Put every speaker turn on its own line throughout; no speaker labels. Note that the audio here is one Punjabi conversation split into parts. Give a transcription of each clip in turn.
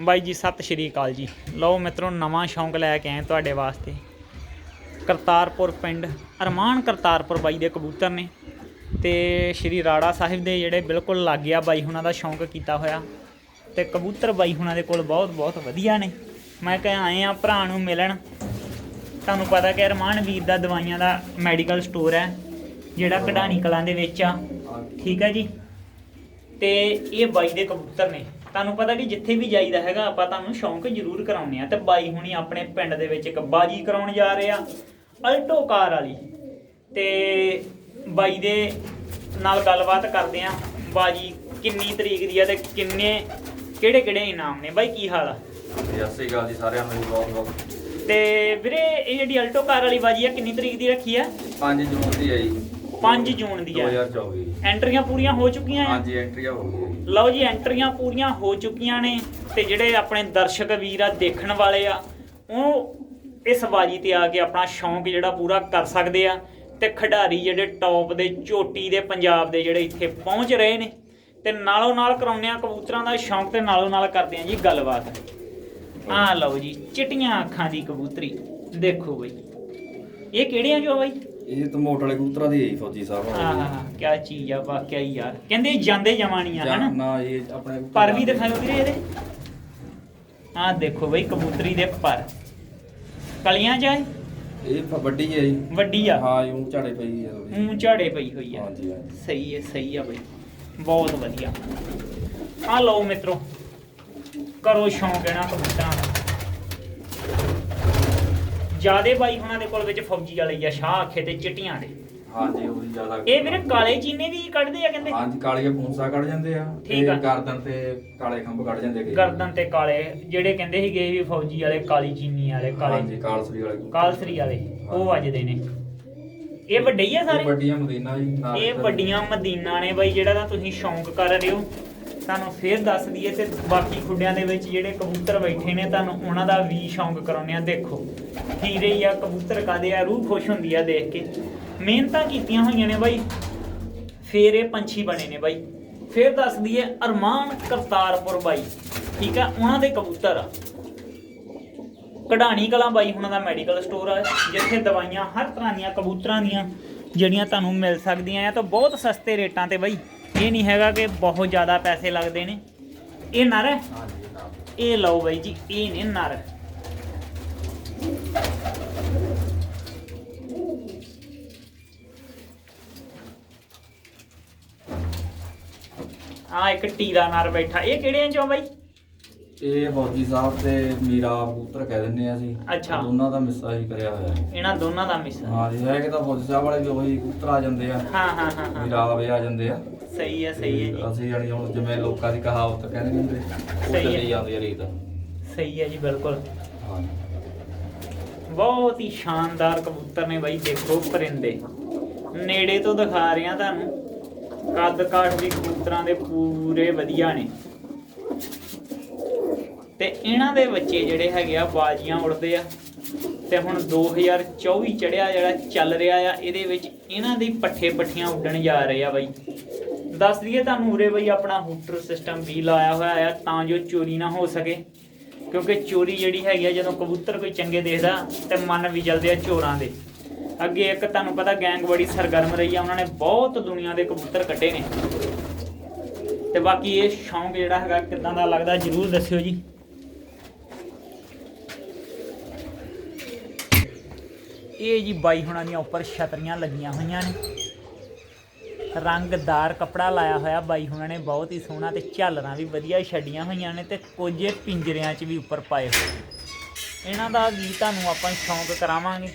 ਬਾਈ ਜੀ, ਸਤਿ ਸ਼੍ਰੀ ਅਕਾਲ ਜੀ। ਲਓ ਮਿੱਤਰੋ, ਨਵਾਂ ਸ਼ੌਂਕ ਲੈ ਕੇ ਆਏ ਤੁਹਾਡੇ ਵਾਸਤੇ। ਕਰਤਾਰਪੁਰ ਪਿੰਡ, ਅਰਮਾਨ ਕਰਤਾਰਪੁਰ ਬਾਈ ਦੇ ਕਬੂਤਰ ਨੇ। ਤੇ ਸ਼੍ਰੀ ਰਾੜਾ ਸਾਹਿਬ ਦੇ ਜਿਹੜੇ ਬਿਲਕੁਲ ਲੱਗ ਗਿਆ ਬਾਈ ਹੁਣਾਂ ਦਾ ਸ਼ੌਂਕ ਕੀਤਾ ਹੋਇਆ। ਤੇ ਕਬੂਤਰ ਬਾਈ ਹੁਣਾਂ ਦੇ ਕੋਲ ਬਹੁਤ ਬਹੁਤ ਵਧੀਆ ਨੇ। ਮੈਂ ਕਿਹਾ ਆਏ ਆ ਭਰਾ ਨੂੰ ਮਿਲਣ। ਤੁਹਾਨੂੰ ਪਤਾ ਕਿ ਅਰਮਾਨ ਵੀਰ ਦਾ ਦਵਾਈਆਂ ਦਾ ਮੈਡੀਕਲ ਸਟੋਰ ਹੈ, ਜਿਹੜਾ ਕਢਾਣੀ ਕਲਾਂ ਦੇ ਵਿੱਚ ਆ। ਠੀਕ ਹੈ ਜੀ। ਤੇ ਇਹ ਬਾਈ ਦੇ ਕਬੂਤਰ ਨੇ। ਤੁਹਾਨੂੰ ਪਤਾ ਕਿ ਜਿੱਥੇ ਵੀ ਜਾਈਦਾ ਹੈਗਾ ਆਪਾਂ ਤੁਹਾਨੂੰ ਸ਼ੌਂਕ ਜ਼ਰੂਰ ਕਰਾਉਨੇ ਆ ਤੇ ਬਾਈ ਹੁਣੀ ਆਪਣੇ ਪਿੰਡ ਦੇ ਵਿੱਚ ਇੱਕ ਬਾਜੀ ਕਰਾਉਣ ਜਾ ਰਹੇ ਆ ਅਲਟੋ ਕਾਰ ਵਾਲੀ। ਤੇ ਬਾਈ ਦੇ ਨਾਲ ਗੱਲਬਾਤ ਕਰਦੇ ਆ ਬਾਜੀ ਕਿੰਨੀ ਤਰੀਕ ਦੀ ਆ ਤੇ ਕਿੰਨੇ ਕਿਹੜੇ ਕਿਹੜੇ ਇਨਾਮ ਨੇ? ਬਾਈ ਕੀ ਹਾਲ ਆ?
ਸਤਿ ਸ਼੍ਰੀ ਅਕਾਲ ਜੀ ਸਾਰਿਆਂ ਨੂੰ ਬਹੁਤ ਬਹੁਤ।
ਤੇ ਵੀਰੇ ਇਹ ਜਿਹੜੀ ਅਲਟੋ ਕਾਰ ਵਾਲੀ ਬਾਜੀ ਆ ਕਿੰਨੀ ਤਰੀਕ ਦੀ ਰੱਖੀ ਆ?
5 ਜੂਨ ਦੀ ਹੈ ਜੀ।
5 ਜੂਨ ਦੀ ਆ
2024
ਐਂਟਰੀਆਂ ਪੂਰੀਆਂ ਹੋ ਚੁੱਕੀਆਂ ਆ
ਹਾਂਜੀ ਐਂਟਰੀ ਹੋ ਗਈ ਹੈ ਜੀ।
ਲਓ ਜੀ ਐਂਟਰੀਆਂ ਪੂਰੀਆਂ ਹੋ ਚੁੱਕੀਆਂ ਨੇ ਤੇ ਜਿਹੜੇ ਆਪਣੇ ਦਰਸ਼ਕ ਵੀਰ ਆ ਦੇਖਣ ਵਾਲੇ ਆ ਉਹ ਇਸ ਬਾਜੀ ਤੇ ਆ ਕੇ ਆਪਣਾ ਸ਼ੌਂਕ ਜਿਹੜਾ ਪੂਰਾ ਕਰ ਸਕਦੇ ਆ ਤੇ ਖਿਡਾਰੀ ਜਿਹੜੇ ਟੌਪ ਦੇ ਚੋਟੀ ਦੇ ਪੰਜਾਬ ਦੇ ਜਿਹੜੇ ਇੱਥੇ ਪਹੁੰਚ ਰਹੇ ਨੇ ਤੇ ਨਾਲੋਂ ਨਾਲ ਕਰਾਉਂਦੇ ਆ ਕਬੂਤਰਾਂ ਦਾ ਸ਼ੌਂਕ ਤੇ ਨਾਲੋਂ ਨਾਲ ਕਰਦੇ ਆ ਜੀ ਗੱਲਬਾਤ। ਆ ਲਓ ਜੀ ਚਿੱਟੀਆਂ ਅੱਖਾਂ ਦੀ ਕਬੂਤਰੀ। ਦੇਖੋ ਬਈ ਇਹ ਕਿਹੜੀਆਂ ਜੋ ਬਈ?
ਇਹ ਤਾਂ ਮੋਟ ਵਾਲੇ ਕਬੂਤਰਾਂ ਦੀ ਹੈ ਜੀ ਫੌਜੀ ਸਾਹਿਬ।
ਆਹ ਕੀ ਚੀਜ਼ ਆ ਵਾਕਿਆ ਹੀ ਯਾਰ। ਕਹਿੰਦੇ ਜਾਂਦੇ ਜਮਾਨੀਆਂ ਹਨਾ?
ਨਾ ਇਹ ਆਪਣੇ
ਪਰ ਵੀ ਦਿਖਾਇਓ ਵੀਰੇ ਇਹਦੇ। ਆਹ ਦੇਖੋ ਬਈ ਕਬੂਤਰੀ ਦੇ ਪਰ। ਕਲੀਆਂ ਚਾਹੇ
ਇਹ? ਵੱਡੀ ਹੈ ਜੀ।
ਵੱਡੀ ਆ?
ਹਾਂ ਯੂੰ ਝਾੜੇ ਪਈ ਹੈ ਥੋੜੀ
ਮੂੰਹ ਝਾੜੇ ਪਈ ਹੋਈ ਆ।
ਹਾਂਜੀ ਹਾਂਜੀ।
ਸਹੀ ਹੈ ਸਹੀ ਆ ਬਈ। ਬਹੁਤ ਵਧੀਆ। ਆ ਲਓ ਮਿੱਤਰੋ ਕਰੋ ਸ਼ੌਂਕ ਇਹਨਾਂ ਕਬੂਤਰਾਂ ਦਾ। ਜਿਆਦੇ ਬਾਈ ਉਹਨਾਂ ਦੇ ਕੋਲ ਵਿੱਚ ਫੌਜੀ ਵਾਲੇ ਆ ਸ਼ਾਹ ਆਖੇ ਤੇ ਚਿੱਟੀਆਂ ਦੇ
ਹਾਂਜੀ ਉਹ ਜ਼ਿਆਦਾ
ਇਹ ਵੀਰੇ ਕਾਲੇ ਚੀਨੇ ਵੀ ਕੱਢਦੇ ਆ ਕਹਿੰਦੇ
ਹਾਂਜੀ ਕਾਲੀਆਂ ਪੂੰਸਾ ਕੱਢ ਜਾਂਦੇ ਆ
ਠੀਕ ਆ।
ਗਰਦਨ ਤੇ ਕਾਲੇ ਖੰਭ ਕੱਢ ਜਾਂਦੇ ਕਈ।
ਗਰਦਨ ਤੇ ਕਾਲੇ ਜਿਹੜੇ ਕਹਿੰਦੇ ਸੀਗੇ ਵੀ ਫੌਜੀ ਵਾਲੇ ਕਾਲੀ ਚੀਨੀ ਵਾਲੇ ਕਾਲੇ
ਹਾਂਜੀ ਕਾਲਸਰੀ ਵਾਲੇ ਕਬੂਤਰ।
ਕਾਲਸਰੀ ਵਾਲੇ ਉਹ ਵੱਜਦੇ ਨੇ ਇਹ ਵੱਡੇ ਹੀ ਆ
ਇਹ
ਸਾਰੇ
ਵੱਡੀਆਂ ਮਦੀਨਾ ਜੀ ਨਾਲ
ਇਹ
ਇੱਧਰ-
ਵੱਡੀਆਂ ਮਦੀਨਾ ਨੇ ਬਾਈ ਜਿਹੜਾ ਤਾਂ ਤੁਸੀਂ ਸ਼ੌਂਕ ਕਰ ਰਹੇ ਹੋ ਤੁਹਾਨੂੰ ਫੇਰ ਦੱਸ ਦਈਏ ਤੇ ਬਾਕੀ ਖੁੱਡਿਆਂ ਦੇ ਵਿੱਚ ਜਿਹੜੇ ਕਬੂਤਰ ਬੈਠੇ ਨੇ, ਤੁਹਾਨੂੰ ਉਹਨਾਂ ਦਾ ਵੀ ਸ਼ੌਂਕ ਕਰਾਉਂਦੇ ਆ ਦੇਖੋ ਹੀਰੇ ਹੀ ਆ, ਕਬੂਤਰ ਕਾਦੇ ਆ? ਰੂਹ ਖੁਸ਼ ਹੁੰਦੀ ਆ ਦੇਖ ਕੇ। ਮਿਹਨਤਾਂ ਕੀਤੀਆਂ ਹੋਈਆਂ ਨੇ ਬਾਈ। ਫੇਰ ਇਹ ਪੰਛੀ ਬਣੇ ਨੇ ਬਾਈ। ਫੇਰ ਦੱਸ ਦਈਏ, ਅਰਮਾਨ ਕਰਤਾਰਪੁਰ ਬਾਈ। ਠੀਕ ਆ, ਉਹਨਾਂ ਦੇ ਕਬੂਤਰ ਆ। ਕਢਾਣੀ ਕਲਾਂ ਬਾਈ, ਉਹਨਾਂ ਦਾ ਮੈਡੀਕਲ ਸਟੋਰ ਆ। ਜਿੱਥੇ ਦਵਾਈਆਂ ਹਰ ਤਰ੍ਹਾਂ ਦੀਆਂ ਕਬੂਤਰਾਂ ਦੀਆਂ ਜਿਹੜੀਆਂ ਤੁਹਾਨੂੰ ਮਿਲ ਸਕਦੀਆਂ ਆ, ਤਾਂ ਬਹੁਤ ਸਸਤੇ ਰੇਟਾਂ ਤੇ ਬਾਈ। ਇਹ ਨਹੀਂ ਹੈਗਾ ਕਿ ਬਹੁਤ ਜ਼ਿਆਦਾ ਪੈਸੇ ਲੱਗਦੇ ਨੇ। ਇਹ ਨਰ ਹੈ। ਇਹ ਲਓ ਬਾਈ ਜੀ ਇਹ ਨੇ ਨਰ। ਆ ਇੱਕ ਟੀਰਾ ਨਰ ਬੈਠਾ। ਇਹ ਕਿਹੜੇ ਚੋਂ ਬਾਈ?
ਇਹ ਫੌਜੀ ਸਾਹਿਬ ਤੇ ਮੀਰਾ ਕਬੂਤਰ ਕਹਿ ਦਿੰਦੇ ਆ ਅਸੀਂ।
ਅੱਛਾ।
ਦੋਨਾਂ ਦਾ ਮਿੱਸਾ ਹੀ ਕਰਿਆ ਹੋਇਆ ਹੈ।
ਇਹਨਾਂ ਦੋਨਾਂ ਦਾ ਮਿਸ।
ਹਾਂ ਜੀ ਹੈ ਕਿ ਤਾਂ ਸਾਹਿਬ ਵਾਲੇ ਵੀ ਉਹੀ ਕਬੂਤਰ ਆ ਜਾਂਦੇ ਆ।
ਹਾਂ ਹਾਂ ਹਾਂ ਹਾਂ।
ਮੀਰਾ ਆਵੇ ਆ ਜਾਂਦੇ ਆ।
ਸਹੀ ਹੈ ਸਹੀ ਹੈ ਜੀ।
ਅਸੀਂ ਜਾਣੀ ਹੁਣ ਜਿਵੇਂ ਲੋਕਾਂ ਦੀ ਕਹਾਵਤ ਕਹਿੰਦੇ ਨੇ ਉਹ
ਸਹੀ ਹੈ।
ਚੱਲੀ ਜਾਂਦੀ ਰੀਤ।
ਸਹੀ ਹੈ ਜੀ ਬਿਲਕੁਲ।
ਹਾਂ।
ਬਹੁਤ ਹੀ ਸ਼ਾਨਦਾਰ ਕਬੂਤਰ ਨੇ ਬਾਈ ਦੇਖੋ ਪਰਿੰਦੇ। ਨੇੜੇ ਤੋਂ ਦਿਖਾ ਰਿਹਾ ਤੁਹਾਨੂੰ ਕੱਦ ਕਾਠ ਵੀ ਕਬੂਤਰਾਂ ਦੇ ਪੂਰੇ ਵਧੀਆ ਨੇ। ਤੇ ਇਹਨਾਂ ਦੇ ਬੱਚੇ ਜਿਹੜੇ ਹੈਗੇ ਆ ਬਾਜੀਆਂ ਉੜਦੇ ਆ। ਤੇ ਹੁਣ 2024 ਚੜਿਆ ਜਿਹੜਾ ਚੱਲ ਰਿਹਾ ਆ ਇਹਦੇ ਵਿੱਚ ਇਹਨਾਂ ਦੀ ਪੱਠੇ ਪੱਠੀਆਂ ਉੱਡਣ ਜਾ ਰਹੇ ਆ ਬਾਈ। ਦੱਸ ਦਈਏ ਤੁਹਾਨੂੰ ਉਰੇ ਬਈ ਆਪਣਾ ਹੂਟਰ ਸਿਸਟਮ ਵੀ ਲਾਇਆ ਹੋਇਆ ਆ, ਤਾਂ ਜੋ ਚੋਰੀ ਨਾ ਹੋ ਸਕੇ। ਕਿਉਂਕਿ ਚੋਰੀ ਜਿਹੜੀ ਹੈਗੀ ਆ, ਜਦੋਂ ਕਬੂਤਰ ਕੋਈ ਚੰਗੇ ਦੇਖਦਾ ਤੇ ਮਨ ਵੀ ਜਲਦੇ ਆ ਚੋਰਾਂ ਦੇ। ਅੱਗੇ ਇੱਕ ਤੁਹਾਨੂੰ ਪਤਾ ਗੈਂਗ ਬੜੀ ਸਰਗਰਮ ਰਹੀ ਆ, ਉਹਨਾਂ ਨੇ ਬਹੁਤ ਦੁਨੀਆ ਦੇ ਕਬੂਤਰ ਕੱਢੇ ਨੇ। ਤੇ ਬਾਕੀ ਇਹ ਸ਼ੌਂਕ ਜਿਹੜਾ ਹੈਗਾ, ਕਿਦਾਂ ਦਾ ਲੱਗਦਾ ਜਰੂਰ ਦੱਸਿਓ ਜੀ। ਇਹ ਜੀ ਬਾਈ ਹੁਣਾਂ ਦੀਆਂ ਉੱਪਰ ਛਤਰੀਆਂ ਲੱਗੀਆਂ ਹੋਈਆਂ ਨੇ। ਰੰਗਦਾਰ ਕਪੜਾ ਲਾਇਆ ਹੋਇਆ। ਬਾਈ ਹੁਣਾਂ ਨੇ ਬਹੁਤ ਹੀ ਸੋਹਣਾ ਤੇ ਝਾਲਰਾਂ ਵੀ ਵਧੀਆ ਛੱਡੀਆਂ ਹੋਈਆਂ ਨੇ ਤੇ ਕੁਝ ਪਿੰਜਰਿਆਂ 'ਚ ਵੀ ਉੱਪਰ ਪਾਏ ਹੋਏ ਨੇ। ਇਹਨਾਂ ਦਾ ਵੀ ਤੁਹਾਨੂੰ ਆਪਾਂ ਸ਼ੌਂਕ ਕਰਾਵਾਂਗੇ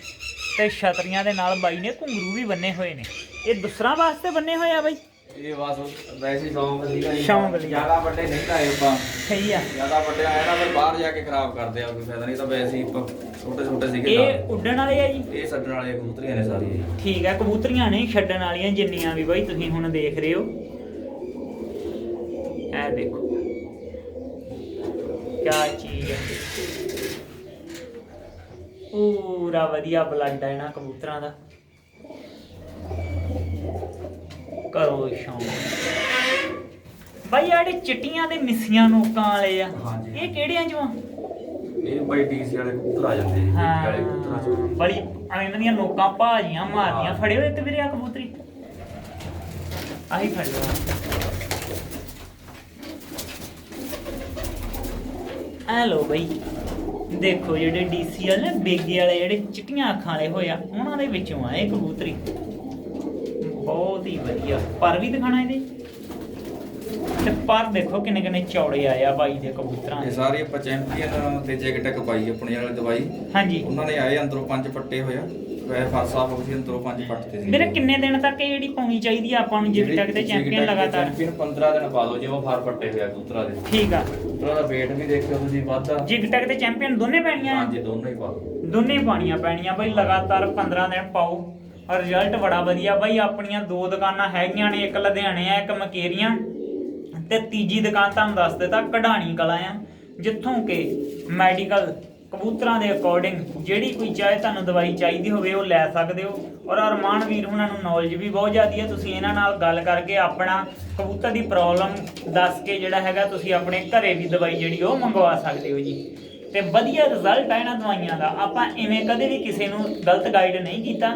ਤੇ ਛਤਰੀਆਂ ਦੇ ਨਾਲ ਬਾਈ ਨੇ ਘੁੰਗਰੂ ਵੀ ਬੰਨੇ ਹੋਏ ਨੇ। ਇਹ ਦੂਸਰਾ ਵਾਸਤੇ ਬੰਨੇ ਹੋਏ ਆ ਬਾਈ?
ਇਹ ਬਸ ਵੈਸੇ ਹੀ ਸ਼ੌਂਕ ਸੀਗਾ ਜੀ।
ਸ਼ੌਂਕ ਲਈ।
ਜ਼ਿਆਦਾ ਵੱਡੇ ਨਹੀਂ ਲਾਏ ਆਪਾਂ।
ਸਹੀ ਆ।
ਜ਼ਿਆਦਾ ਵੱਡੇ ਆਏ ਨਾ ਫਿਰ ਬਾਹਰ ਜਾ ਕੇ ਖਰਾਬ ਕਰਦੇ ਆ ਕੋਈ ਫਾਇਦਾ ਨਹੀਂ। ਤਾਂ ਵੈਸੇ ਹੀ ਛੋਟੇ ਛੋਟੇ ਸੀਗੇ
ਇਹ ਉੱਡਣ ਵਾਲੇ ਆ ਜੀ?
ਨਾਲ। ਇਹ ਛੱਡਣ ਵਾਲੇ ਕਬੂਤਰੀਆਂ ਨੇ ਸਾਰੀਆਂ ਜੀ
ਠੀਕ ਹੈ ਕਬੂਤਰੀਆਂ ਨੇ ਛੱਡਣ ਵਾਲੀਆਂ ਜਿੰਨੀਆਂ ਵੀ ਬਾਈ ਤੁਸੀਂ ਹੁਣ ਦੇਖ ਰਹੇ ਹੋ। ਇਹ ਦੇਖੋ। ਕੀ ਚੀਜ਼ ਹੈ ਪੂਰਾ ਵਧੀਆ ਬਲੱਡ ਹੈ ਇਹਨਾਂ ਕਬੂਤਰਾਂ ਦਾ। ਕਰੋ ਸ਼ੌਂਕ ਬਾਈ ਜਿਹੜੇ ਚਿੱਟੀਆਂ ਦੇ ਮਿੱਸੀਆਂ ਨੋਕਾਂ ਵਾਲੇ ਆ
ਹਾਂਜੀ।
ਇਹ ਕਿਹੜਿਆਂ ਚੋਂ ਆ?
ਇਹ ਬਾਈ ਡੀਸੀ ਵਾਲੇ ਕਬੂਤਰ ਆ ਜਾਂਦੇ ਜੀ
ਹਾਂ
ਵਾਲੇ ਕਬੂਤਰਾਂ ਚੋਂ
ਬੜੀ ਆ ਇਹਨਾਂ ਦੀਆਂ ਨੋਕਾਂ ਭਾਜੀਆਂ ਮਾਰਦੀਆਂ
ਹਾਂ।
ਫੜਿਓ ਇੱਕ ਵੀਰੇ ਆ ਕਬੂਤਰੀ ਆਹੀ ਫੜਿਓ ਆ ਲੋ ਬਈ ਦੇਖੋ ਜਿਹੜੇ ਡੀਸੀ ਵਾਲੇ ਨਾ, ਬੇਗੇ ਵਾਲੇ ਜਿਹੜੇ ਚਿੱਟੀਆਂ ਅੱਖਾਂ ਵਾਲੇ ਹੋਏ ਆ ਉਹਨਾਂ ਦੇ ਵਿੱਚੋਂ ਆ ਇਹ ਕਬੂਤਰੀ ਬਹੁਤ ਹੀ ਵਧੀਆ। ਪਰ ਵੀ ਦਿਖਾਣਾ ਇਹਦੇ? ਤੇ ਪਰ ਦੇਖੋ ਕਿੰਨੇ ਕਿੰਨੇ ਚੌੜੇ ਆਏ ਆ ਬਾਈ ਦੇ ਕਬੂਤਰਾਂ
ਇਹ
ਦੇ
ਸਾਰੀ ਆਪਾਂ ਚੈਂਪੀਅਨ ਤੇ ਜੈਕ ਟੈਕ ਪਾਈ ਆਪਣੀ ਵਾਲੀ ਦਵਾਈ।
ਹਾਂਜੀ।
ਉਹਨਾਂ ਨੇ ਆਏ ਅੰਦਰੋਂ ਪੰਜ ਪੱਟੇ ਹੋਇਆ ਵੈ ਫਾਸਾ ਹੋ ਸੀ ਅੰਦਰੋਂ ਪੰਜ ਪੱਟਦੇ ਸੀ।
ਮੇਰੇ ਕਿੰਨੇ ਦਿਨ ਤੱਕ ਇਹ ਜਿਹੜੀ ਪਾਉਣੀ ਚਾਹੀਦੀ ਆ ਆਪਾਂ ਨੂੰ ਜਿਗ ਤੱਕ ਤੇ ਚੈਂਪੀਅਨ ਲਗਾਤਾਰ?
ਚੈਂਪੀਅਨ 15 ਦਿਨ ਪਾ ਦਿਓ ਜਿਵੇਂ ਫਾਰ ਪੱਟੇ ਹੋਇਆ ਕਬੂਤਰਾਂ ਦੇ।
ਠੀਕ ਆ।
ਕਬੂਤਰਾਂ ਦਾ weight ਵੀ ਦੇਖਿਓ ਤੁਸੀਂ ਵੱਧਦਾ
ਜਿਗ ਤੱਕ ਤੇ ਚੈਂਪੀਅਨ ਦੋਨੇ ਪੈਣੀਆਂ? ਆ?
ਹਾਂਜੀ ਦੋਨੋਂ ਹੀ ਪਾ ਦਿਓ
ਦੋਨੇ ਪਾਣੀਆਂ ਪੈਣੀਆਂ। ਬਈ ਲਗਾਤਾਰ 15 ਦਿਨ ਪਾਓ। ਰਿਜ਼ਲਟ ਬੜਾ ਵਧੀਆ ਬਾਈ, ਆਪਣੀਆਂ ਦੋ ਦੁਕਾਨਾਂ ਹੈਗੀਆਂ ਨੇ, ਇੱਕ ਲੁਧਿਆਣੇ ਆ, ਇੱਕ ਮਕੇਰੀਆਂ। ਤੇ ਤੀਜੀ ਦੁਕਾਨ ਤੁਹਾਨੂੰ ਦੱਸ ਦਿੱਤਾ, ਕਢਾਣੀ ਕਲਾ ਆ, ਜਿੱਥੋਂ ਕਿ ਮੈਡੀਕਲ ਕਬੂਤਰਾਂ ਦੇ ਅਕੋਰਡਿੰਗ ਜਿਹੜੀ ਕੋਈ ਚਾਹੇ ਤੁਹਾਨੂੰ ਦਵਾਈ ਚਾਹੀਦੀ ਹੋਵੇ, ਉਹ ਲੈ ਸਕਦੇ ਹੋ। ਔਰ ਅਰਮਾਨ ਵੀਰ ਉਹਨਾਂ ਨੂੰ ਨੌਲੇਜ ਵੀ ਬਹੁਤ ਜ਼ਿਆਦੀ ਹੈ ਤੁਸੀਂ ਇਹਨਾਂ ਨਾਲ ਗੱਲ ਕਰਕੇ ਆਪਣਾ ਕਬੂਤਰ ਦੀ ਪ੍ਰੋਬਲਮ ਦੱਸ ਕੇ ਜਿਹੜਾ ਹੈਗਾ, ਤੁਸੀਂ ਆਪਣੇ ਘਰੇ ਵੀ ਦਵਾਈ ਜਿਹੜੀ ਉਹ ਮੰਗਵਾ ਸਕਦੇ ਹੋ ਜੀ। ਤੇ ਵਧੀਆ ਰਿਜ਼ਲਟ ਆ ਇਹਨਾਂ ਦਵਾਈਆਂ ਦਾ। ਆਪਾਂ ਇਵੇਂ ਕਦੇ ਵੀ ਕਿਸੇ ਨੂੰ ਗਲਤ ਗਾਈਡ ਨਹੀਂ ਕੀਤਾ।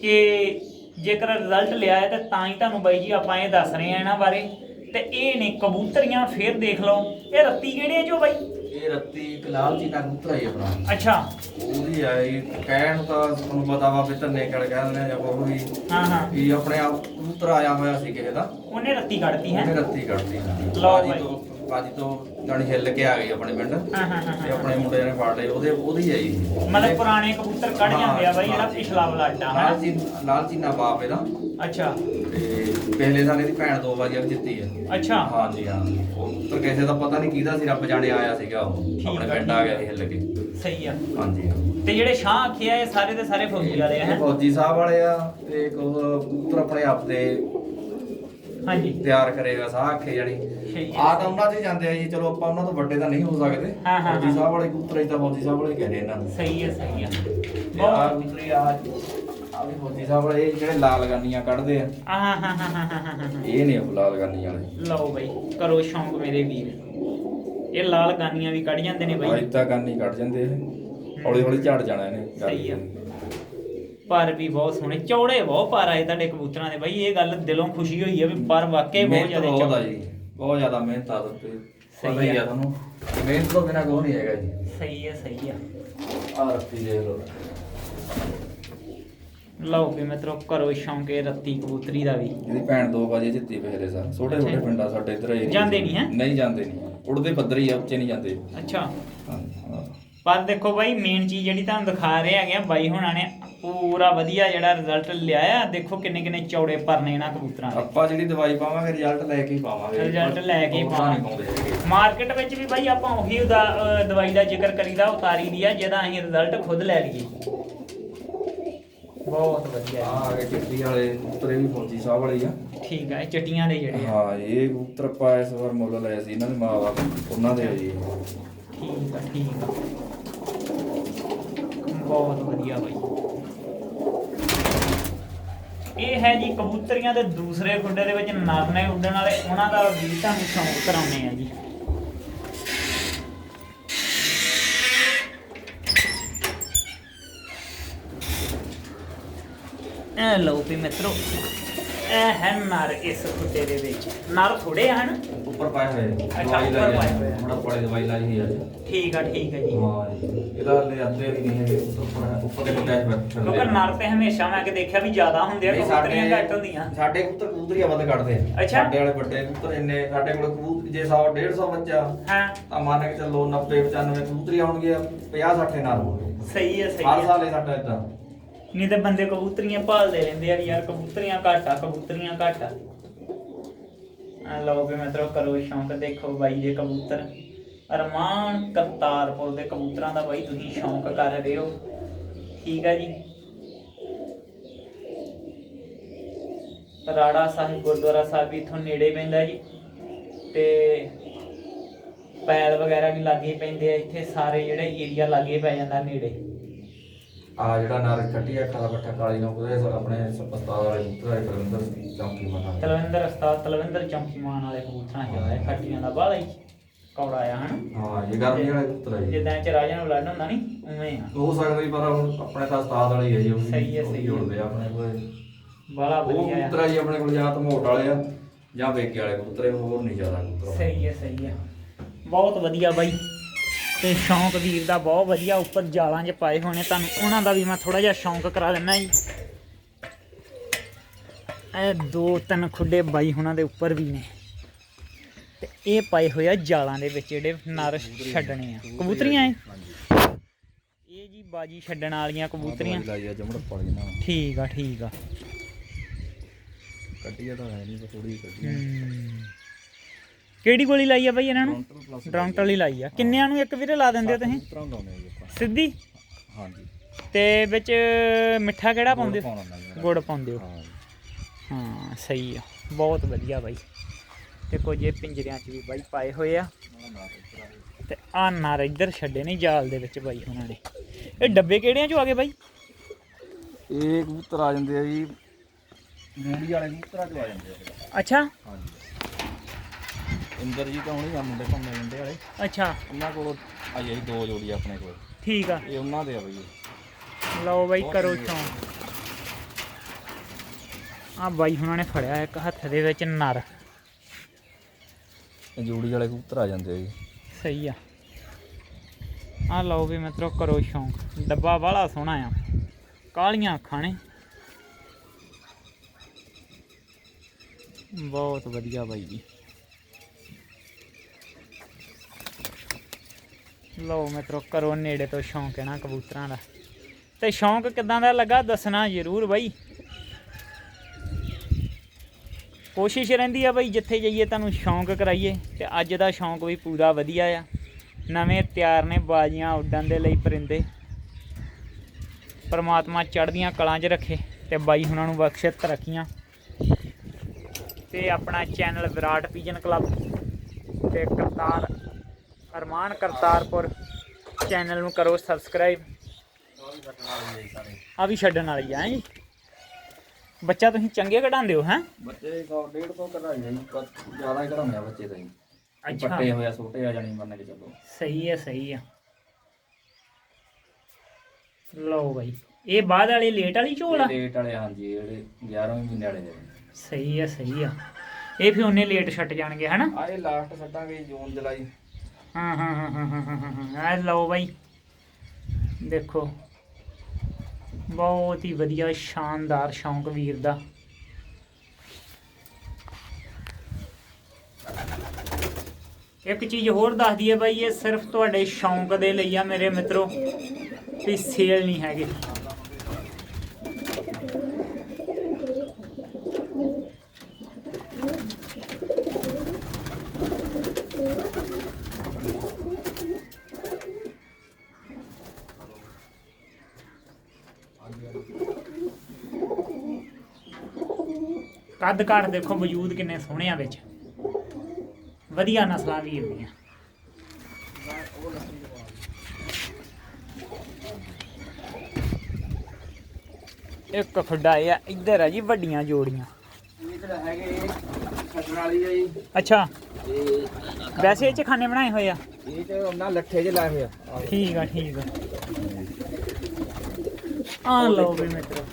ਕਿ ਜੇਕਰ ਰਿਜ਼ਲਟ ਲਿਆ ਹੈ ਤੇ ਤਾਂ ਹੀ ਤੁਹਾਨੂੰ ਬਾਈ ਜੀ ਆਪਾਂ ਇਹ ਦੱਸ ਰਹੇ ਆ ਇਹਨਾਂ ਬਾਰੇ। ਤੇ ਇਹ ਨੇ ਕਬੂਤਰੀਆਂ ਫੇਰ ਦੇਖ ਲਓ। ਇਹ ਰੱਤੀ ਕਿਹੜੇ ਜੋ ਬਾਈ?
ਇਹ ਰੱਤੀ ਇੱਕ ਲਾਲ ਚੀਨਾ ਕਬੂਤਰ ਆਈ ਆਪਣਾ।
ਅੱਛਾ।
ਉਹਦੀ ਆਈ ਕਹਿਣ ਨੂੰ ਤਾਂ ਤੁਹਾਨੂੰ ਪਤਾ ਵਾ ਵੀ ਧੰਨੇ ਕੜ ਕਹਿੰਦੇ ਨੇ ਜਾਂ ਕੋਈ ਵੀ।
ਹਾਂ ਹਾਂ।
ਵੀ ਆਪਣੇ ਆਪ ਕਬੂਤਰ ਆਇਆ ਹੋਇਆ ਸੀ ਕਿਸੇ ਦਾ।
ਉਹਨੇ ਰੱਤੀ ਕੱਢਤੀ ਹੈ।
ਉਹਨੇ ਰੱਤੀ ਕੱਢਤੀ।
ਲਓ।
ਤੋਂ ਬਾਜੀ ਤੋਂ ਜਾਣੀ ਹਿੱਲ ਕੇ ਆ ਗਈ ਆਪਣੇ ਪਿੰਡ।
ਹਾਂ ਹਾਂ ਹਾਂ
ਤੇ ਆਪਣੇ ਮੁੰਡੇ ਨੇ ਫੜ ਲਏ ਉਹਦੇ ਉਹਦੀ ਆਈ ਸੀ
ਮਤਲਬ ਪੁਰਾਣੇ ਕਬੂਤਰ ਕੱਢ ਜਾਂਦੇ ਆ ਬਾਈ ਜਿਹੜਾ ਪਿਛਲਾ ਬਲੱਡ ਆ
ਲਾਲ
ਹਨਾ?
ਜੀ ਲਾਲ ਚੀਨਾ ਬਾਪ ਇਹਦਾ।
ਅੱਛਾ।
ਤੇ ਪਹਿਲੇ ਸਾਲ ਇਹਦੀ ਭੈਣ ਦੋ ਵਾਰੀ ਜਿੱਤੀ ਹੈ
ਅੱਛਾ।
ਹਾਂ। ਉਹ ਤਾਂ ਕਿਸੇ ਦਾ ਪਤਾ ਨਹੀਂ ਕਿਹਦਾ ਸੀ ਰੱਬ ਜਾਣੇ ਆਇਆ ਸੀਗਾ ਉਹ। ਆਪਣੇ
ਆ,
ਪਿੰਡ ਆ ਗਿਆ ਸੀ ਹਿੱਲ ਕੇ।
ਸਹੀ ਆ।
ਹਾਂ
ਤੇ ਜਿਹੜੇ ਸ਼ਾਹ ਆਖੇ ਆ ਇਹ ਸਾਰੇ ਦੇ ਸਾਰੇ ਫੌਜੀ ਵਾਲੇ ਆ ਹੈਂ?
ਫੌਜੀ ਸਾਹਿਬ ਵਾਲੇ ਆ ਤੇ ਇੱਕ ਉਹ ਕਬੂਤਰ ਆਪਣੇ ਆਪ ਦੇ
ਹਾਂਜੀ।
ਤਿਆਰ ਕਰੇਗਾ ਸਾਹ ਜਾਣੀ।
ਸਹੀ
ਆ ਤਾਂ ਉਹਨਾਂ 'ਚ ਹੀ ਜਾਂਦੇ ਆ ਜੀ। ਚਲੋ ਆਪਾਂ ਉਹਨਾਂ ਤੋਂ ਵੱਡੇ ਤਾਂ ਨਹੀਂ ਹੋ ਸਕਦੇ।
ਹਾਂ, ਹਾਂ,
ਫੌਜੀ
ਹਾਂ।
ਸਾਹਿਬ ਵਾਲੇ ਕਬੂਤਰ ਹੀ ਤਾਂ ਫੌਜੀ ਸਾਹਿਬ ਵਾਲੇ ਕਹਿੰਦੇ ਇਹਨਾਂ ਨੂੰ।
ਸਹੀ ਹੈ ਸਹੀ ਹੈ।
ਤੇ ਆ ਕਬੂਤਰੀ ਆ ਆ ਵੀ ਫੌਜੀ ਸਾਹਿਬ ਵਾਲੇ ਇਹ ਜਿਹੜੇ ਲਾਲ ਗਾਨੀਆਂ ਕੱਢਦੇ ਆ।
ਆਹ ਹਾਂ ਹਾਂ ਹਾਂ ਹਾਂ ਹਾਂ ਹਾਂ
ਇਹ ਨੇ ਉਹ ਲਾਲ ਗਾਨੀਆਂ ਵਾਲੇ।
ਲਓ ਬਈ ਕਰੋ ਸ਼ੌਂਕ ਮੇਰੇ ਵੀਰ। ਇਹ ਲਾਲ ਗਾਨੀਆਂ ਵੀ ਕੱਢ ਜਾਂਦੇ ਨੇ ਬਈ।
ਅੱਜ ਤਾਂ ਗਾਨੀ ਕੱਢ ਜਾਂਦੇ ਇਹ ਹੌਲੀ ਹੌਲੀ ਝੜ ਜਾਣਾ ਇਹਨੇ।
ਸਹੀ ਆ। ਪਰ ਵੀ ਬਹੁਤ ਸੋਹਣੇ ਚੌੜੇ ਬਹੁਤ ਪਰ ਆਏ ਤੁਹਾਡੇ ਕਬੂਤਰਾਂ ਦੇ ਬਈ ਇਹ ਗੱਲ ਦਿਲੋਂ ਖੁਸ਼ੀ ਹੋਈ ਹੈ ਵੀ ਪਰ ਵਾਕਈ ਬਹੁਤ ਜ਼ਿਆਦਾ
ਬਹੁਤ ਆ ਜੀ ਬਹੁਤ ਜ਼ਿਆਦਾ ਮਿਹਨਤ ਆ ਦਿੱਤੇ
ਸਹੀ
ਪਤਾ ਹੀ
ਆ।
ਤੁਹਾਨੂੰ ਮਿਹਨਤ ਤੋਂ ਬਿਨਾ ਕੋਈ ਨਹੀਂ ਹੈਗਾ ਜੀ
ਸਹੀ ਹੈ ਸਹੀ ਹੈ
ਆ ਰੱਤੀ ਦੇਖ ਲਓ
ਲਓ ਵੀ ਮਿੱਤਰੋ ਕਰੋ ਸ਼ੌਂਕ ਰੱਤੀ ਕਬੂਤਰੀ ਦਾ ਵੀ
ਇਹਦੀ ਭੈਣ ਦੋ ਵਜੇ ਜਿੱਤੀ ਪਿਛਲੇ ਸਾਲ ਛੋਟੇ ਛੋਟੇ। ਪਿੰਡਾਂ ਸਾਡੇ ਇੱਧਰ।
ਜਾਂਦੇ ਨਹੀਂ ਹੈਂ?
ਨਹੀਂ ਜਾਂਦੇ ਨਹੀਂ ਉੜਦੇ ਪੱਧਰ ਹੀ ਆ ਉੱਚੇ ਨਹੀਂ ਜਾਂਦੇ
ਅੱਛਾ। ਪਰ ਦੇਖੋ ਬਾਈ ਮੇਨ ਚੀਜ਼ ਜਿਹੜੀ ਤੁਹਾਨੂੰ ਦਿਖਾ ਰਹੇ ਹੈਗੇ ਆ ਬਾਈ ਹੁਣਾਂ ਨੇ ਪੂਰਾ ਵਧੀਆ ਜਿਹੜਾ ਰਿਜ਼ਲਟ ਲਿਆ ਆ ਦੇਖੋ ਕਿੰਨੇ ਕਿੰਨੇ ਚੌੜੇ ਪਰ ਨੇ ਇਹਨਾਂ ਕਬੂਤਰਾਂ ਦੇ।
ਆਪਾਂ ਜਿਹੜੀ ਦਵਾਈ ਪਾਵਾਂਗੇ ਰਿਜ਼ਲਟ ਲੈ ਕੇ ਹੀ ਪਾਵਾਂਗੇ।
ਰਿਜ਼ਲਟ ਲੈ ਕੇ ਹੀ ਪਾਵਾਂਗੇ। ਮਾਰਕੀਟ ਵਿੱਚ ਵੀ ਬਾਈ ਆਪਾਂ ਉਹੀ ਦਵਾਈ ਦਾ ਜ਼ਿਕਰ ਕਰੀਦਾ ਉਤਾਰੀ ਦੀ ਆ ਜਿਹਦਾ ਅਸੀਂ ਰਿਜ਼ਲਟ ਖੁਦ ਲੈ ਲਈਏ। ਬਹੁਤ ਵਧੀਆ।
ਆ ਗਏ ਚਿੱਟੀ ਵਾਲੇ ਇਹ ਵੀ ਫੌਜੀ ਸਾਹਿਬ ਵਾਲੇ ਆ।
ਠੀਕ ਆ ਇਹ ਚਟੀਆਂ ਦੇ ਜਿਹੜੇ ਆ।
ਹਾਂ ਇਹ ਕਬੂਤਰ ਆਪਾਂ ਇਸ ਵਾਰ ਮੁੱਲ ਲਏ ਸੀ ਇਹਨਾਂ ਦੇ ਮਾਂ-ਬਾਪ ਉਹਨਾਂ ਦੇ ਜੀ।
ਠੀਕ ਆ ਠੀਕ ਆ। ਬਹੁਤ ਵਧੀਆ ਬਾਈ। ਇਹ ਹੈ ਜੀ ਕਬੂਤਰੀਆਂ ਦੇ ਦੂਸਰੇ ਖੁੱਡੇ ਦੇ ਵਿੱਚ ਨਰ ਉੱਡਣ ਵਾਲੇ। ਉਹਨਾਂ ਦਾ ਵੀ ਤੁਹਾਨੂੰ ਸ਼ੌਂਕ ਕਰਾਉਣੇ ਆ ਜੀ। ਲਓ ਵੀ ਮਿੱਤਰੋ ਇਹ ਹੈ ਨਰ ਇਸ ਖੁੱਡੇ ਦੇ ਵਿੱਚ। ਨਰ ਥੋੜੇ ਹਨ?
ਉੱਪਰ ਪਾਏ ਹੋਏ
ਅੱਛਾ,
ਦਵਾਈ
ਉੱਪਰ
ਲਾਈ
ਪਾਏ। ਹੋਏ ਆ।
ਕੋਲੇ ਦਵਾਈ ਲਾਈ ਹੋਈ ਜੀ।
ਠੀਕ ਆ ਠੀਕ ਆ ਜੀ।
ਹਾਂ। ਇਹਦਾ ਲੈ ਅੱਧੇ ਵੀ ਨਹੀਂ ਹੈਗੇ। ਉੱਪਰ ਉੱਪਰ ਦੇ ਮੁੰਡੇ
ਕਿਉਂਕਿ ਨਰ ਤੇ ਹਮੇਸ਼ਾ ਮੈਂ ਕਿ ਦੇਖਿਆ ਵੀ ਜ਼ਿਆਦਾ ਹੁੰਦੇ ਆ ਕਬੂਤਰੀਆਂ ਘੱਟ ਹੁੰਦੀਆਂ।
ਸਾਡੇ ਕਬੂਤਰ ਕਬੂਤਰੀਆਂ ਵੱਧ ਕੱਢਦੇ ਆ।
ਅੱਛਾ।
ਸਾਡੇ ਵਾਲੇ ਵੱਡੇ ਕਬੂਤਰ ਇੰਨੇ ਸਾਡੇ ਕੋਲ ਕਬੂਤਰ ਜੇ 100 150 ਬੱਚਾ
ਹਾਂ।
ਤਾਂ ਮੰਨ ਕੇ ਚੱਲੋ 90 95 ਕਬੂਤਰੀ ਆਉਣਗੇ 50 60 ਨਾਲ ਹੋਣਗੇ।
ਸਹੀ ਹੈ ਸਹੀ
ਹਰ
ਹੈ।
ਸਾਲ ਇਹ ਸਾਡਾ ਇਦਾਂ
ਨਹੀਂ ਤੇ ਬੰਦੇ ਕਬੂਤਰੀਆਂ ਭਾਲਦੇ ਰਹਿੰਦੇ ਆ ਵੀ ਯਾਰ, ਕਬੂਤਰੀਆਂ ਘੱਟ ਆ, ਕਬੂਤਰੀਆਂ ਘੱਟ ਆ। ਆ ਲਓ ਵੀ ਮਿੱਤਰੋ, ਕਰੋ ਸ਼ੌਂਕ, ਦੇਖੋ ਬਾਈ ਦੇ ਕਬੂਤਰ। ਅਰਮਾਨ ਕਰਤਾਰਪੁਰ ਦੇ ਕਬੂਤਰਾਂ ਦਾ ਬਾਈ ਤੁਸੀਂ ਸ਼ੌਂਕ ਕਰ ਰਹੇ ਹੋ। ਠੀਕ ਆ ਜੀ। ਰਾੜਾ ਸਾਹਿਬ, ਗੁਰਦੁਆਰਾ ਸਾਹਿਬ ਵੀ ਇਥੋਂ ਨੇੜੇ ਪੈਂਦਾ ਜੀ। ਤੇ ਪੈਲ ਵਗੈਰਾ ਵੀ ਲਾਗੇ ਪੈਂਦੇ ਆ, ਇੱਥੇ ਸਾਰੇ ਜਿਹੜੇ ਏਰੀਆ ਲਾਗੇ ਪੈ ਜਾਂਦਾ ਨੇੜੇ।
ਆ ਜਿਹੜਾ ਨਰ ਕੱਟੀ ਅੱਖਾਂ ਦਾ ਪੱਠਾ ਕਾਲੀ ਨਾ ਉਹਦੇ ਆਪਣੇ ਹਸਪਤਾਲ ਵਾਲੇ ਕਬੂਤਰ ਆਏ ਕਲੰਦਰ ਚੌਂਕੀ ਮਨਾ
ਤਲਵਿੰਦਰ ਉਸਤਾਦ ਤਲਵਿੰਦਰ ਚੌਂਕੀਮਾਨ ਵਾਲੇ ਕਬੂਤਰਾਂ ਚ ਆਇਆ ਖੱਟੀਆਂ ਦਾ ਬਾਲਾ ਹੀ ਕੌੜਾ ਆ ਹਨ?
ਹਾਂ ਇਹ ਗਰਮੀ ਵਾਲੇ ਕਬੂਤਰ ਜੀ।
ਜਿੱਦਾਂ ਚ ਰਾਜਾ ਨੂੰ ਲੜਨ ਹੁੰਦਾ ਨਹੀਂ ਉਵੇਂ ਆ।
ਹੋ ਸਕਦਾ ਜੀ ਪਰ ਹੁਣ ਆਪਣੇ ਤਾਂ ਉਸਤਾਦ ਵਾਲੇ ਹੀ ਆ ਜੀ ਉਹ
ਸਹੀ ਹੈ, ਸਹੀ ਹੈ।
ਜੁੜਦੇ ਆ ਆਪਣੇ ਕੋਲ।
ਬਾਲਾ ਵਧੀਆ ਆ।
ਕਬੂਤਰ ਜੀ ਆਪਣੇ ਕੋਲ ਜਾਂ ਤਾਂ ਮੋਟ ਵਾਲੇ ਆ ਜਾਂ ਵੇਕੇ ਵਾਲੇ ਕਬੂਤਰ ਹੋਰ ਨਹੀਂ ਜ਼ਿਆਦਾ ਕਬੂਤਰ
ਸਹੀ ਹੈ ਸਹੀ ਹੈ ਬਹੁਤ ਵਧੀਆ ਬਾਈ। ਤੇ ਸ਼ੌਂਕ ਵੀਰ ਦਾ ਬਹੁਤ ਵਧੀਆ ਉੱਪਰ ਜਾਲਾਂ 'ਚ ਪਾਏ ਹੋਣੇ ਤੁਹਾਨੂੰ ਉਹਨਾਂ ਦਾ ਵੀ ਮੈਂ ਥੋੜਾ ਜਿਹਾ ਸ਼ੌਂਕ ਕਰਾ ਦਿੰਦਾ ਜੀ। ਇਹ ਦੋ ਤਿੰਨ ਖੁੱਡੇ ਬਾਈ ਹੁਣਾਂ ਦੇ ਉੱਪਰ ਵੀ ਨੇ। ਤੇ ਇਹ ਪਾਏ ਹੋਏ ਆ ਜਾਲਾਂ ਦੇ ਵਿੱਚ ਜਿਹੜੇ ਨਰ ਛੱਡਣੇ ਆ। ਕਬੂਤਰੀਆਂ ਇਹ? ਇਹ ਜੀ ਬਾਜੀ ਛੱਡਣ ਵਾਲੀਆਂ ਕਬੂਤਰੀਆਂ। ਠੀਕ ਆ ਠੀਕ ਆ।
ਕੱਟੀਆ ਤਾਂ ਹੈ ਨਹੀਂ ਥੋੜੀ ਕੱਟੀ
ਹਮ। ਕਿਹੜੀ ਗੋਲੀ ਲਾਈ ਆ ਬਾਈ ਇਹਨਾਂ ਨੂੰ? ਡਰਾਉਂਟ ਵਾਲੀ ਲਾਈ ਆ। ਕਿੰਨਿਆਂ ਨੂੰ ਇੱਕ ਵੀਰੇ ਲਾ ਦਿੰਦੇ ਹੋ ਤੁਸੀਂ?
ਤਰ੍ਹਾਂ ਲਾਉਨੇ ਜੀ ਆਪਾਂ।
ਸਿੱਧੀ?
ਹਾਂਜੀ।
ਤੇ ਵਿੱਚ ਮਿੱਠਾ ਕਿਹੜਾ ਪਾਉਂਦੇ?
ਪਾਉਣਾ ਹੁੰਦਾ
ਗੁੜ ਪਾਉਂਦੇ ਹੋ।
ਹਾਂ।
ਹਾਂ ਸਹੀ ਆ। ਬਹੁਤ ਵਧੀਆ ਬਾਈ। ਤੇ ਕੁਝ ਇਹ ਪਿੰਜਰਿਆਂ 'ਚ ਵੀ ਬਾਈ ਪਾਏ ਹੋਏ ਆ। ਤੇ ਆ ਨਰ ਇੱਧਰ ਛੱਡੇ ਨਹੀਂ ਜਾਲ ਦੇ ਵਿੱਚ ਬਾਈ ਉਹਨਾਂ ਨੇ। ਇਹ ਡੱਬੇ ਕਿਹੜਿਆਂ 'ਚੋਂ ਆ ਗਏ ਬਾਈ?
ਇਹ ਕਬੂਤਰ ਆ ਜਾਂਦੇ ਆ ਜੀ ਮੂੰਡੀ ਵਾਲੇ ਕਬੂਤਰਾਂ ਚ ਆ ਜਾਂਦੇ ਆ।
ਅੱਛਾ।
ਹਾਂਜੀ। ਇੰਦਰ ਜੀ ਤਾਂ ਹੁਣੇ ਆ ਮੁੰਡੇ ਘੁੰਮੇ ਜਾਂਦੇ ਵਾਲੇ।
ਅੱਛਾ।
ਉਹਨਾਂ ਕੋਲ ਆ ਜੀ ਦੋ ਜੋੜੀ ਆਪਣੇ ਕੋਲ।
ਠੀਕ ਆ।
ਇਹ ਉਹਨਾਂ ਦੇ ਆ ਬਈ।
ਲਓ ਬਾਈ ਕਰੋ ਸ਼ੌਂਕ ਆ ਬਾਈ ਹੁਣਾਂ ਨੇ ਫੜਿਆ ਇੱਕ ਹੱਥ ਦੇ ਵਿੱਚ ਨਰ।
ਇਹ ਜੋੜੀ ਵਾਲੇ ਕਬੂਤਰ ਆ ਜਾਂਦੇ ਆ ਜੀ।
ਸਹੀ ਆ। ਆ ਲਓ ਵੀ ਮਿੱਤਰੋ ਕਰੋ ਸ਼ੌਂਕ ਡੱਬਾ ਵਾਲਾ ਸੋਹਣਾ ਆ। ਕਾਲੀਆਂ ਅੱਖਾਂ ਨੇ। ਬਹੁਤ ਵਧੀਆ ਬਾਈ ਜੀ। ਲਓ ਮਿੱਤਰੋ ਕਰੋ ਨੇੜੇ ਤੋਂ ਸ਼ੌਂਕ ਹੈ ਨਾ ਕਬੂਤਰਾਂ ਦਾ। ਤੇ ਸ਼ੌਂਕ ਕਿਦਾਂ ਦਾ ਲੱਗਾ, ਦੱਸਣਾ ਜ਼ਰੂਰ ਬਾਈ। ਕੋਸ਼ਿਸ਼ ਰਹਿੰਦੀ ਆ ਬਈ, ਜਿੱਥੇ ਜਾਈਏ ਤੁਹਾਨੂੰ ਸ਼ੌਂਕ ਕਰਾਈਏ, ਤੇ ਅੱਜ ਦਾ ਸ਼ੌਂਕ ਵੀ ਪੂਰਾ ਵਧੀਆ ਆ। ਨਵੇਂ ਤਿਆਰ ਨੇ ਬਾਜੀਆਂ ਉੱਡਣ ਦੇ ਲਈ ਪਰਿੰਦੇ। ਪਰਮਾਤਮਾ ਚੜ੍ਹਦੀਆਂ ਕਲਾਂ 'ਚ ਰੱਖੇ, ਤੇ ਬਾਈ ਉਹਨਾਂ ਨੂੰ ਬਖਸ਼ੇ ਤਰੱਕੀਆਂ। ਤੇ ਆਪਣਾ ਚੈਨਲ ਵਿਰਾਟ ਪੀਜਨ ਕਲੱਬ, ਤੇ ਕਰਤਾਰ ਅਰਮਾਨ ਕਰਤਾਰਪੁਰ ਚੈਨਲ ਨੂੰ ਕਰੋ ਸਬਸਕ੍ਰਾਈਬ। ਆ ਵੀ ਛੱਡਣ ਵਾਲੀ ਆ ਜੀ। ਬੱਚਾ ਤੁਸੀਂ ਚੰਗੇ ਕਢਾਉਂਦੇ ਹੋ ਹੈਂ?
ਬੱਚੇ 100 150 ਕਢਾਈ ਜੀ ਜ਼ਿਆਦਾ ਹੀ ਕਢਾਉਂਦੇ ਆ ਬੱਚੇ ਤਾਂ ਜੀ।
ਅੱਛਾ।
ਪੱਟੇ ਹੋਇਆ ਛੋਟੇ ਆ ਜਾਣੀ ਮੰਨ ਕੇ ਚੱਲੋ।
ਸਹੀ ਹੈ ਸਹੀ ਹੈ ਲਓ ਬਾਈ ਇਹ ਬਾਅਦ ਵਾਲੀ ਲੇਟ ਵਾਲੀ ਝੋਲ ਆ?
ਲੇਟ ਵਾਲੇ ਹਾਂਜੀ ਜਿਹੜੇ 11ਵੇਂ ਮਹੀਨੇ ਵਾਲੇ ਦੇ।
ਸਹੀ ਹੈ ਸਹੀ ਆ। ਇਹ ਫਿਰ ਉਹਨੇ ਲੇਟ ਛੱਟ ਜਾਣਗੇ ਹਨਾ?
ਆ ਇਹ ਲਾਸਟ ਛੱਡਾਂਗੇ ਜੂਨ ਜੁਲਾਈ।
ਹਾਂ ਹਾਂ ਹਾਂ ਹਾਂ ਹਾਂ ਹਾਂ ਹਾਂ ਆ ਲਓ ਬਾਈ ਦੇਖੋ ਬਹੁਤ ਹੀ ਵਧੀਆ ਸ਼ਾਨਦਾਰ ਸ਼ੌਂਕ ਵੀਰ ਦਾ ਇੱਕ ਚੀਜ਼ ਹੋਰ ਦੱਸ ਦਈਏ ਬਾਈ ਇਹ ਸਿਰਫ ਤੁਹਾਡੇ ਸ਼ੌਂਕ ਦੇ ਲਈ ਆ ਮੇਰੇ ਮਿੱਤਰੋ ਵੀ ਸੇਲ ਨਹੀਂ ਹੈਗੇ ਕੱਦ ਕਾਠ ਦੇਖੋ ਵਜੂਦ ਕਿੰਨੇ ਸੋਹਣੇ ਆ ਵਿੱਚ। ਵਧੀਆ ਨਸਲਾਂ ਵੀਰ ਦੀਆਂ ਇੱਕ ਖੁੱਡਾ ਇਹ ਆ ਇੱਧਰ ਆ ਜੀ ਵੱਡੀਆਂ ਜੋੜੀਆਂ। ਅੱਛਾ। ਵੈਸੇ ਇਹ ਚ ਖਾਨੇ ਬਣਾਏ ਹੋਏ ਆ?
ਇਹ ਤੇ ਉਹਨਾਂ ਲੱਠੇ ਜੇ ਲਾਏ ਹੋਏ ਆ।
ਠੀਕ ਆ ਠੀਕ ਆ। ਆ ਲਓ ਵੀ ਮਿੱਤਰੋ।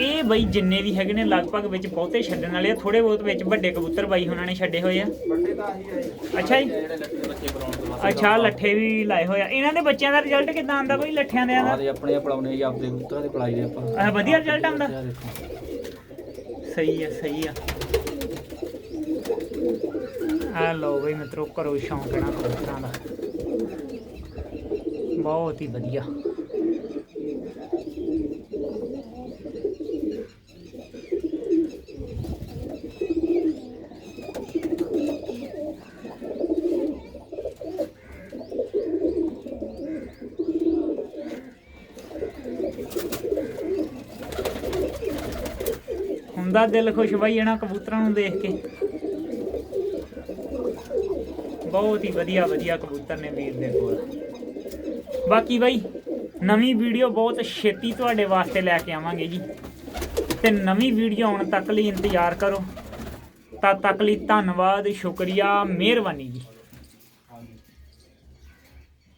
ਇਹ ਬਈ ਜਿੰਨੇ ਵੀ ਹੈਗੇ ਨੇ ਲਗਭਗ ਵਿੱਚ ਬਹੁਤੇ ਛੱਡਣ ਵਾਲੇ ਆ ਥੋੜੇ ਬਹੁਤ ਵਿੱਚ ਵੱਡੇ ਕਬੂਤਰ ਬਾਈ ਉਹਨਾਂ ਨੇ ਛੱਡੇ ਹੋਏ ਆ।
ਆ
ਅੱਛਾ ਜੀ। ਅੱਛਾ ਲੱਠੇ ਵੀ ਲਾਏ ਹੋਏ ਆ। ਇਹਨਾਂ ਦੇ ਬੱਚਿਆਂ ਦਾ ਰਿਜ਼ਲਟ ਕਿਦਾਂ ਆਉਂਦਾ ਬਈ ਲੱਠਿਆਂ ਦੇ
ਆਹ
ਦਾ
ਦੇ ਆਪਣੇ ਪੜਾਉਣੇ ਜੀ ਆਪਦੇ ਕਬੂਤਰਾਂ ਦੇ ਪੜਾਈ ਦੇ ਆਪਾਂ।
ਵਧੀਆ ਰਿਜ਼ਲਟ
ਦੇਖੋ।
ਸਹੀ ਆ ਸਹੀ ਆ। ਆ ਲਓ ਬਈ ਮਿੱਤਰੋ ਕਰੋ ਸ਼ੌਂਕ ਇਹਨਾਂ ਕਬੂਤਰਾਂ ਦਾ। ਬਹੁਤ ਹੀ ਵਧੀਆ। ਹੁੰਦਾ, ਦਿਲ ਖੁਸ਼ ਬਈ ਇਹਨਾਂ ਕਬੂਤਰਾਂ ਨੂੰ ਦੇਖ ਕੇ। ਬਹੁਤ ਹੀ ਵਧੀਆ ਵਧੀਆ ਕਬੂਤਰ ਨੇ ਵੀਰ ਦੇ ਕੋਲ। ਬਾਕੀ ਬਾਈ, ਨਵੀਂ ਵੀਡੀਓ ਬਹੁਤ ਛੇਤੀ ਤੁਹਾਡੇ ਵਾਸਤੇ ਲੈ ਕੇ ਆਵਾਂਗੇ ਜੀ। ਤੇ ਨਵੀਂ ਵੀਡੀਓ ਆਉਣ ਤੱਕ ਲਈ ਇੰਤਜ਼ਾਰ ਕਰੋ। ਤਦ ਤੱਕ ਲਈ ਧੰਨਵਾਦ, ਸ਼ੁਕਰੀਆ, ਮਿਹਰਬਾਨੀ ਜੀ।